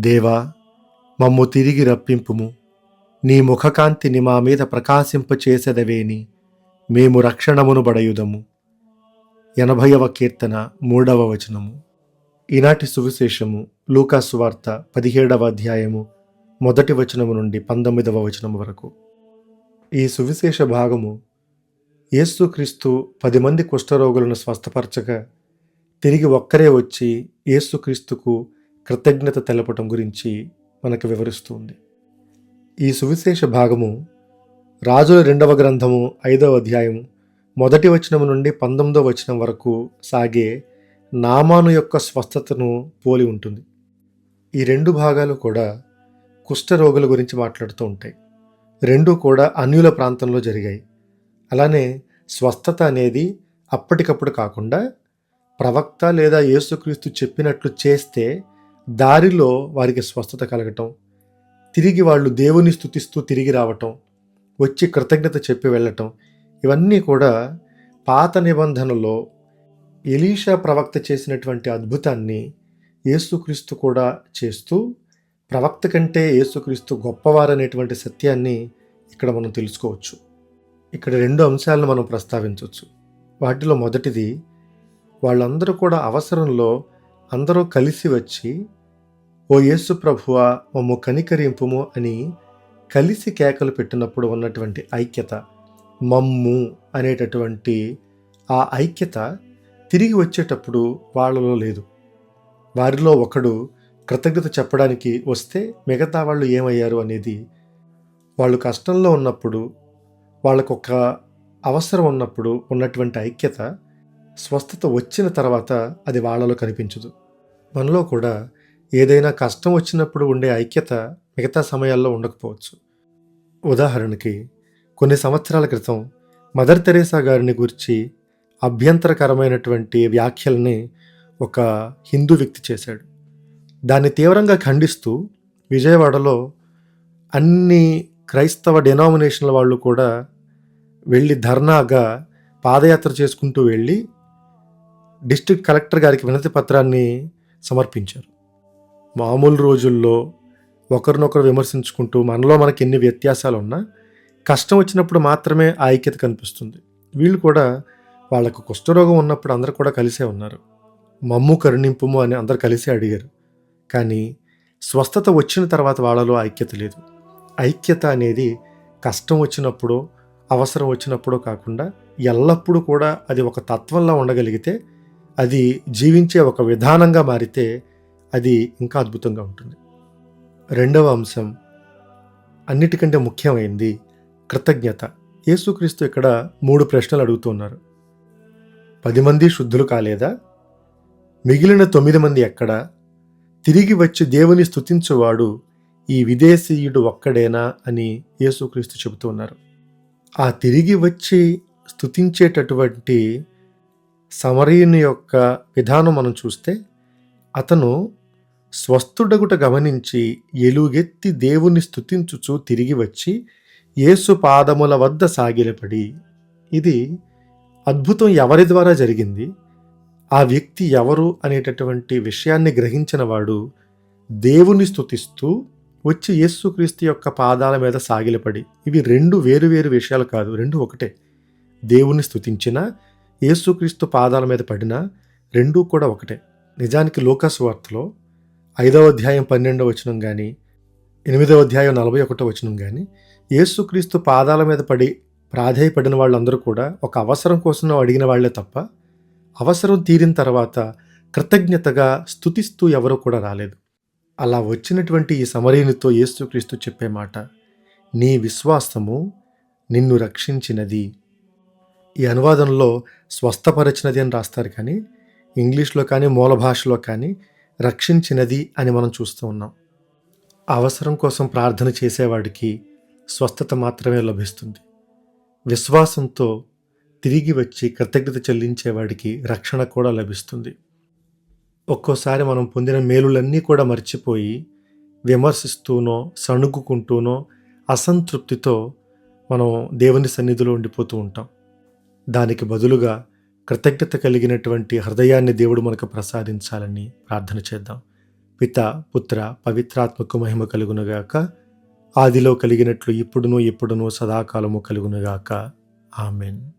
దేవా మమ్ము తిరిగి రప్పింపుము. నీ ముఖకాంతిని మా మీద ప్రకాశింపచేసెదవేని. మేము రక్షణమును బడయుదము. ఎనభైవ కీర్తన మూడవ వచనము. ఈనాటి సువిశేషము లూకాసు వార్త పదిహేడవ అధ్యాయము మొదటి వచనము నుండి పంతొమ్మిదవ వచనము వరకు. ఈ సువిశేష భాగము యేసుక్రీస్తు పది మంది కుష్ఠరోగులను స్వస్థపరచగా తిరిగి ఒక్కరే వచ్చి యేసుక్రీస్తుకు కృతజ్ఞత తెలపటం గురించి మనకు వివరిస్తుంది. ఈ సువిశేష భాగము రాజుల రెండవ గ్రంథము ఐదవ అధ్యాయము మొదటి వచనం నుండి పంతొమ్మిదవ వచనం వరకు సాగే నామాను యొక్క స్వస్థతను పోలి ఉంటుంది. ఈ రెండు భాగాలు కూడా కుష్ఠరోగుల గురించి మాట్లాడుతూ ఉంటాయి. రెండు కూడా అన్యుల ప్రాంతంలో జరిగాయి. అలానే స్వస్థత అనేది అప్పటికప్పుడు కాకుండా ప్రవక్త లేదా యేసుక్రీస్తు చెప్పినట్లు చేస్తే దారిలో వారికి స్వస్థత కలగటం తిరిగి వాళ్ళు దేవుని స్థుతిస్తూ తిరిగి రావటం వచ్చి కృతజ్ఞత చెప్పి వెళ్ళటం ఇవన్నీ కూడా పాత నిబంధనలో ఎలీషా ప్రవక్త చేసినటువంటి అద్భుతాన్ని యేసుక్రీస్తు కూడా చేస్తూ ప్రవక్త కంటే యేసుక్రీస్తు గొప్పవారనేటువంటి సత్యాన్ని ఇక్కడ మనం తెలుసుకోవచ్చు. ఇక్కడ రెండు అంశాలను మనం ప్రస్తావించవచ్చు. వాటిలో మొదటిది వాళ్ళందరూ కూడా అవసరంలో అందరూ కలిసి వచ్చి ఓ యేసు ప్రభువా మమ్ము కనికరింపుము అని కలిసి కేకలు పెట్టినప్పుడు ఉన్నటువంటి ఐక్యత మమ్ము అనేటటువంటి ఆ ఐక్యత తిరిగి వచ్చేటప్పుడు వాళ్ళలో లేదు. వారిలో ఒకడు కృతజ్ఞత చెప్పడానికి వస్తే మిగతా వాళ్ళు ఏమయ్యారు అనేది వాళ్ళు కష్టంలో ఉన్నప్పుడు వాళ్ళకొక అవసరం ఉన్నప్పుడు ఉన్నటువంటి ఐక్యత స్వస్థత వచ్చిన తర్వాత అది వాళ్ళలో కనిపించదు. మనలో కూడా ఏదైనా కష్టం వచ్చినప్పుడు ఉండే ఐక్యత మిగతా సమయాల్లో ఉండకపోవచ్చు. ఉదాహరణకి కొన్ని సంవత్సరాల క్రితం మదర్ తెరేసా గారిని గురించి అభ్యంతరకరమైనటువంటి వ్యాఖ్యల్ని ఒక హిందూ వ్యక్తి చేశాడు. దాన్ని తీవ్రంగా ఖండిస్తూ విజయవాడలో అన్ని క్రైస్తవ డెనామినేషన్ల వాళ్ళు కూడా వెళ్ళి ధర్నాగా పాదయాత్ర చేసుకుంటూ వెళ్ళి డిస్ట్రిక్ట్ కలెక్టర్ గారికి వినతి పత్రాన్ని సమర్పించారు. మామూలు రోజుల్లో ఒకరినొకరు విమర్శించుకుంటూ మనలో మనకి ఎన్ని వ్యత్యాసాలు ఉన్నా కష్టం వచ్చినప్పుడు మాత్రమే ఐక్యత కనిపిస్తుంది. వీళ్ళు కూడా వాళ్ళకు కుష్ఠరోగం ఉన్నప్పుడు అందరూ కూడా కలిసే ఉన్నారు. మమ్ము కరుణింపుము అని అందరు కలిసే అడిగారు. కానీ స్వస్థత వచ్చిన తర్వాత వాళ్ళలో ఐక్యత లేదు. ఐక్యత అనేది కష్టం వచ్చినప్పుడు అవసరం వచ్చినప్పుడో కాకుండా ఎల్లప్పుడూ కూడా అది ఒక తత్వంలా ఉండగలిగితే అది జీవించే ఒక విధానంగా మారితే అది ఇంకా అద్భుతంగా ఉంటుంది. రెండవ అంశం అన్నిటికంటే ముఖ్యమైంది కృతజ్ఞత. యేసుక్రీస్తు ఇక్కడ మూడు ప్రశ్నలు అడుగుతున్నారు పది మంది శుద్ధులు కాలేదా? మిగిలిన తొమ్మిది మంది ఎక్కడ? తిరిగి వచ్చి దేవుని స్థుతించేవాడు ఈ విదేశీయుడు ఒక్కడేనా అని యేసుక్రీస్తు చెబుతూ ఉన్నారు. ఆ తిరిగి వచ్చి స్తుతించేటటువంటి సమరీయుని యొక్క విధానం మనం చూస్తే అతను స్వస్థుడగుట గమనించి ఎలుగెత్తి దేవుని స్థుతించుచు తిరిగి వచ్చి యేసు పాదముల వద్ద సాగిలపడి ఇది అద్భుతం ఎవరి ద్వారా జరిగింది? ఆ వ్యక్తి ఎవరు అనేటటువంటి విషయాన్ని గ్రహించిన వాడు దేవుని స్థుతిస్తూ వచ్చి యేసుక్రీస్తు యొక్క పాదాల మీద సాగిలపడి. ఇవి రెండు వేరు వేరు విషయాలు కాదు రెండు ఒకటే. దేవుని స్థుతించిన యేసుక్రీస్తు పాదాల మీద పడిన రెండూ కూడా ఒకటే. నిజానికి లోకాసు వార్తలో ఐదవ అధ్యాయం పన్నెండవ వచనం కానీ ఎనిమిదవ అధ్యాయం నలభై ఒకటో వచనం కానీ యేసుక్రీస్తు పాదాల మీద పడి ప్రాధేయపడిన వాళ్ళందరూ కూడా ఒక అవసరం కోసం అడిగిన వాళ్ళే తప్ప అవసరం తీరిన తర్వాత కృతజ్ఞతగా స్తుతిస్తూ ఎవరూ కూడా రాలేదు. అలా వచ్చినటువంటి ఈ సమరీనితో యేసుక్రీస్తు చెప్పే మాట నీ విశ్వాసము నిన్ను రక్షించినది. ఈ అనువాదంలో స్వస్థపరిచినది అని రాస్తారు కానీ ఇంగ్లీష్లో కానీ మూల భాషలో కానీ రక్షించినది అని మనం చూస్తూ ఉన్నాం. అవసరం కోసం ప్రార్థన చేసేవాడికి స్వస్థత మాత్రమే లభిస్తుంది. విశ్వాసంతో తిరిగి వచ్చి కృతజ్ఞత చెల్లించేవాడికి రక్షణ కూడా లభిస్తుంది. ఒక్కోసారి మనం పొందిన మేలులన్నీ కూడా మర్చిపోయి విమర్శిస్తూనో సణుగుకుంటూనో అసంతృప్తితో మనం దేవుని సన్నిధిలో ఉండిపోతూ ఉంటాం. దానికి బదులుగా కృతజ్ఞత కలిగినటువంటి హృదయాన్ని దేవుడు మనకు ప్రసాదించాలని ప్రార్థన చేద్దాం. పిత పుత్ర పవిత్రాత్మకు మహిమ కలుగునుగాక. ఆదిలో కలిగినట్లు ఇప్పుడును ఎప్పుడును సదాకాలము కలుగునుగాక. ఆమెన్.